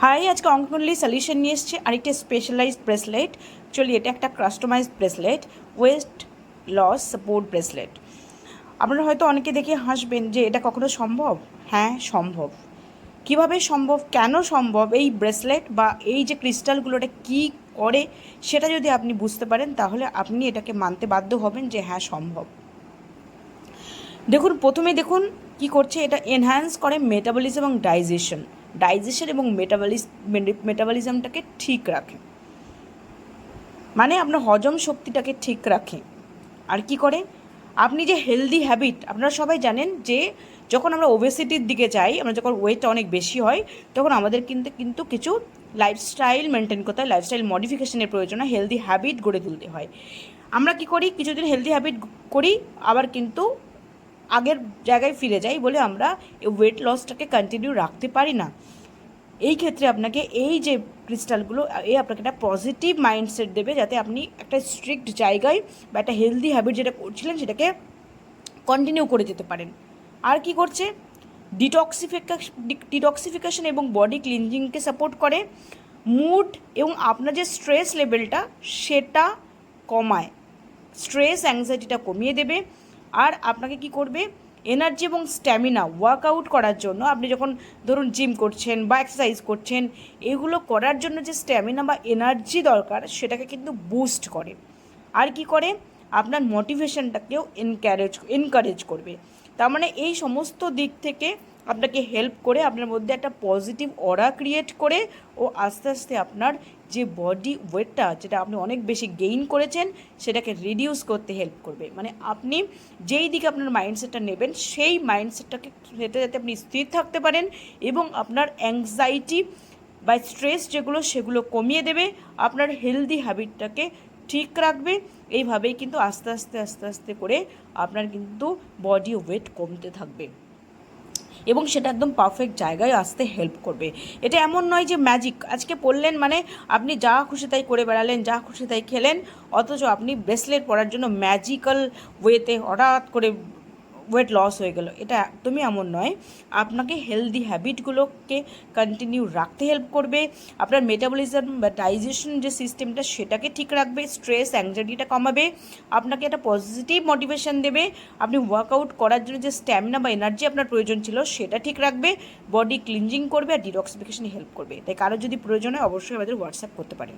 High, আজকে অঙ্কনলি solution নিয়ে এসছে। আরেকটা স্পেশালাইজড ব্রেসলেট চলি, এটা একটা customized bracelet waist loss support bracelet আপনারা হয়তো অনেকে দেখে হাসবেন যে এটা কখনো সম্ভব? হ্যাঁ সম্ভব। কীভাবে সম্ভব? কেন সম্ভব? এই ব্রেসলেট বা এই যে ক্রিস্টালগুলো এটা কী করে? সেটা যদি আপনি বুঝতে পারেন, তাহলে আপনি এটাকে মানতে বাধ্য হবেন যে হ্যাঁ সম্ভব। দেখুন, প্রথমে দেখুন কি করছে। এটা এনহ্যান্স করে মেটাবলিজম এবং ডাইজেশন ডাইজেশন এবং মেটাবলিস মেটাবলিজমটাকে ঠিক রাখে। মানে আপনার হজম শক্তিটাকে ঠিক রাখে। আর কি করে? আপনি যে হেলদি হ্যাবিট আপনারা সবাই জানেন যে যখন আমরা ওবেসিটির দিকে যাই, আমরা যখন ওয়েটটা অনেক বেশি হয়, তখন আমাদের কিন্তু কিন্তু কিছু লাইফস্টাইল মেনটেন করতে হয় লাইফস্টাইল মডিফিকেশনের প্রয়োজন হয় হেলদি হ্যাবিট গড়ে তুলতে হয়। আমরা কি করি? কিছুদিন হেলদি হ্যাবিট করি, আবার কিন্তু আগের জায়গায় ফিরে যাই বলে আমরা ওয়েট লসটাকে কন্টিনিউ রাখতে পারি না। এই ক্ষেত্রে আপনাকে এই যে ক্রিস্টালগুলো এ আপনাকে একটা পজিটিভ মাইন্ডসেট দেবে যাতে আপনি একটা স্ট্রিক্ট জায়গায় বা একটা হেলদি হ্যাবিট যেটা করছিলেন সেটাকে কন্টিনিউ করে যেতে পারেন। আর কি করছে? ডিটক্সিফিকেশন ডিটক্সিফিকেশন এবং বডি ক্লিনজিংকে সাপোর্ট করে। মুড এবং আপনার যে স্ট্রেস লেভেলটা সেটা কমায়। স্ট্রেস অ্যাংজাইটিটা কমিয়ে দেবে। আর আপনাকে কি করবে? এনার্জি এবং স্ট্যামিনা ওয়ার্কআউট করার জন্য আপনি যখন ধরুন জিম করছেন বা এক্সারসাইজ করছেন, এগুলো করার জন্য যে স্ট্যামিনা বা এনার্জি দরকার সেটাকে কিন্তু বুস্ট করে। আর কি করে? আপনার মোটিভেশনটাকেও এনকারেজ এনকারেজ করবে। তার মানে এই সমস্ত দিক থেকে আপনাকে হেল্প করে আপনার মধ্যে একটা পজিটিভ অরা ক্রিয়েট করে ও আস্তে আস্তে আপনার যে বডি ওয়েটটা যেটা আপনি অনেক বেশি গেইন করেছেন, সেটাকে রিডিউস করতে হেল্প করবে। মানে আপনি যেই দিকে আপনার মাইন্ডসেটটা নেবেন, সেই মাইন্ডসেটটাকে সেটা যাতে আপনি স্থির থাকতে পারেন এবং আপনার অ্যাংজাইটি বা স্ট্রেস যেগুলো, সেগুলো কমিয়ে দেবে। আপনার হেলদি হ্যাবিটটাকে ঠিক রাখবে। এইভাবেই কিন্তু আস্তে আস্তে আস্তে আস্তে করে আপনার কিন্তু বডি ওয়েট কমতে থাকবে। এবং সেটা একদম পারফেক্ট জায়গায় আসতে হেল্প করবে। এটা এমন নয় যে ম্যাজিক আজকে পড়লেন মানে আপনি যা খুশি তাই করে বেড়ালেন, যা খুশি তাই খেলেন, অথচ আপনি ব্রেসলেট পরার জন্য ম্যাজিক্যাল ওয়েতে হঠাৎ করে ওয়েট লস হয়ে গেল। এটা একদমই এমন নয়। আপনাকে হেলদি হ্যাবিটগুলোকে কন্টিনিউ রাখতে হেল্প করবে। আপনার মেটাবলিজম বা ডাইজেশন যে সিস্টেমটা সেটাকে ঠিক রাখবে। স্ট্রেস অ্যাংজাইটিটা কমাবে। আপনাকে একটা পজিটিভ মোটিভেশন দেবে। আপনি ওয়ার্কআউট করার জন্য যে স্ট্যামিনা বা এনার্জি আপনার প্রয়োজন ছিল, সেটা ঠিক রাখবে। বডি ক্লিনজিং করবে আর ডিটক্সিফিকেশনে হেল্প করবে। তাই কারও যদি প্রয়োজন হয়, অবশ্যই আমাদের হোয়াটসঅ্যাপ করতে পারেন।